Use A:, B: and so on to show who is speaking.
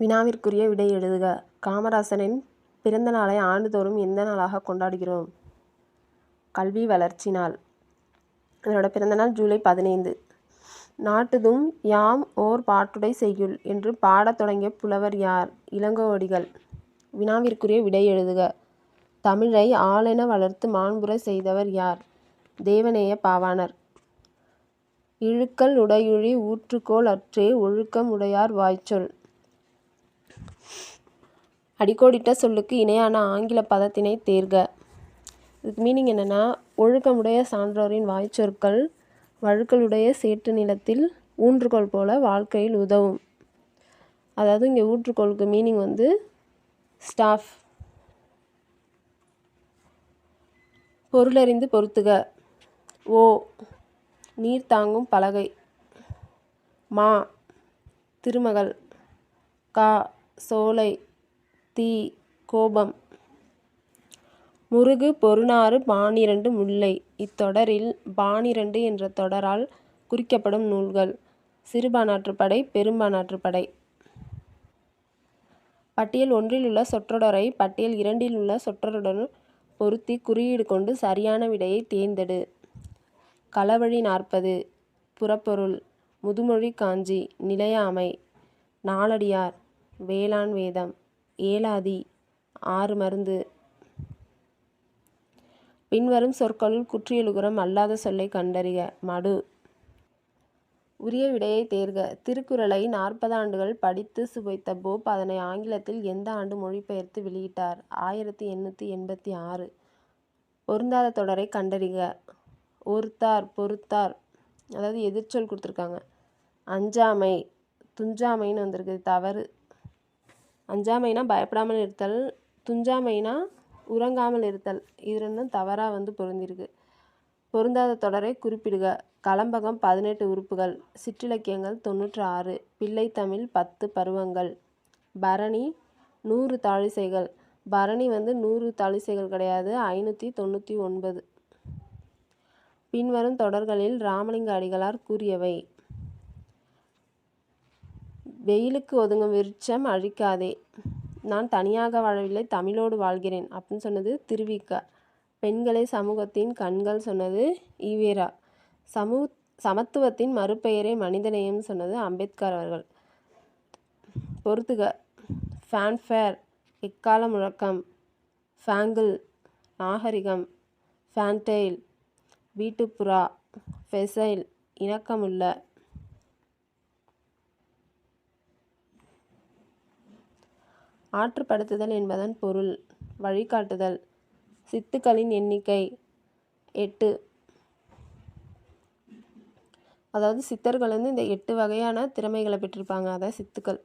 A: வினாவிற்குரிய விடை எழுதுக. காமராசரின் பிறந்த நாளை ஆண்டுதோறும் எந்த நாளாக கொண்டாடுகிறோம்? கல்வி வளர்ச்சி நாள். இவரோட பிறந்தநாள் ஜூலை பதினைந்து. நாட்டுதும் யாம் ஓர் பாட்டுடை செய்யுள் என்று பாடத் தொடங்கிய புலவர் யார்? இளங்கோவடிகள். வினாவிற்குரிய விடை எழுதுக. தமிழை ஆளென வளர்த்து மாண்புரை செய்தவர் யார்? தேவநேய பாவாணர். இழுக்கல் உடையுழி ஊற்றுக்கோள் அற்றே ஒழுக்கம் உடையார் வாய்ச்சொல். அடிக்கோடிட்ட சொல்லுக்கு இணையான ஆங்கில பதத்தினை தேர்க. இதுக்கு மீனிங் என்னென்னா ஒழுக்கமுடைய சான்றோரின் வாய்ச்சொற்கள் வழுக்களுடைய சேற்று நிலத்தில் ஊன்றுகோல் போல வாழ்க்கையில் உதவும். அதாவது இங்கே ஊற்றுக்கோளுக்கு மீனிங் வந்து ஸ்டாஃப் பொருளறிந்து பொறுத்துக ஓ நீர் தாங்கும் பலகை. மா திருமகள். கா சோலை தீ கோபம். முருகு பொருநாறு பானிரண்டு முல்லை. இத்தொடரில் பானிரண்டு என்ற தொடரால் குறிக்கப்படும் நூல்கள். சிறுபானாற்றுப்படை பெரும்பானாற்றுப்படை பட்டியல் ஒன்றில் உள்ள சொற்றொடரை பட்டியல் இரண்டில் உள்ள சொற்றொடருடன் பொருத்தி குறியீடு கொண்டு சரியான விடையை தேர்ந்தெடு. களவழி நாற்பது புறப்பொருள் முதுமொழி காஞ்சி நிலையாமை நாளடியார். வேளாண் வேதம் ஏலாதி ஆறு மருந்து. பின்வரும் சொற்களுள் குற்றியலுகரம் அல்லாத சொல்லை கண்டறிக. மடு. உரிய விடையை தேர்க. திருக்குறளை நாற்பது ஆண்டுகள் படித்து சுவைத்த போப் அதனை ஆங்கிலத்தில் எந்த ஆண்டு மொழிபெயர்த்து வெளியிட்டார்? ஆயிரத்தி எண்ணூற்றி எண்பத்தி ஆறு. பொருந்தாத தொடரை கண்டறிக. ஒருத்தார் பொறுத்தார் அதாவது எதிர்ச்சொல் கொடுத்துருக்காங்க. அஞ்சாமை துஞ்சாமைன்னு வந்திருக்கு தவறு. அஞ்சாமைனா பயப்படாமல் இருத்தல் துஞ்சாமைனா உறங்காமல் இருத்தல். இது ரெண்டும் தவறாக வந்து பொருந்திருக்கு. பொருந்தாத தொடரை குறிப்பிடுக. கலம்பகம் பதினெட்டு உறுப்புகள். சிற்றிலக்கியங்கள் தொண்ணூற்றி ஆறு. பிள்ளைத்தமிழ் பத்து பருவங்கள். பரணி நூறு தாழிசைகள். பரணி வந்து நூறு தாழிசைகள் கிடையாது. ஐநூற்றி தொண்ணூற்றி ஒன்பது. பின்வரும் தொடர்களில் ராமலிங்க அடிகளார் கூறியவை. வெயிலுக்கு ஒதுங்கும் விருட்சம் அழிக்காதே. நான் தனியாக வாழவில்லை தமிழோடு வாழ்கிறேன் அப்படின்னு சொன்னது திருவிக்க பெண்களை சமூகத்தின் கண்கள் சொன்னது ஈவேரா. சமூ சமத்துவத்தின் மறுபெயரே மனிதநேயம் சொன்னது அம்பேத்கர் அவர்கள். பொறுத்துக. ஃபேன்ஃபேர் எக்கால முழக்கம் ஃபேங்கிள் நாகரிகம்? ஃபேன்டெயில் வீட்டுப்புறா? ஃபெசைல் இணக்கமுள்ள? ஆற்றுப்படுத்துதல் என்பதன் பொருள். வழிகாட்டுதல். சித்துக்களின் எண்ணிக்கை எட்டு. அதாவது சித்தர்கள் வந்து இந்த எட்டு வகையான திறமைகளை பெற்றிருப்பாங்க. அதான் சித்துக்கள்.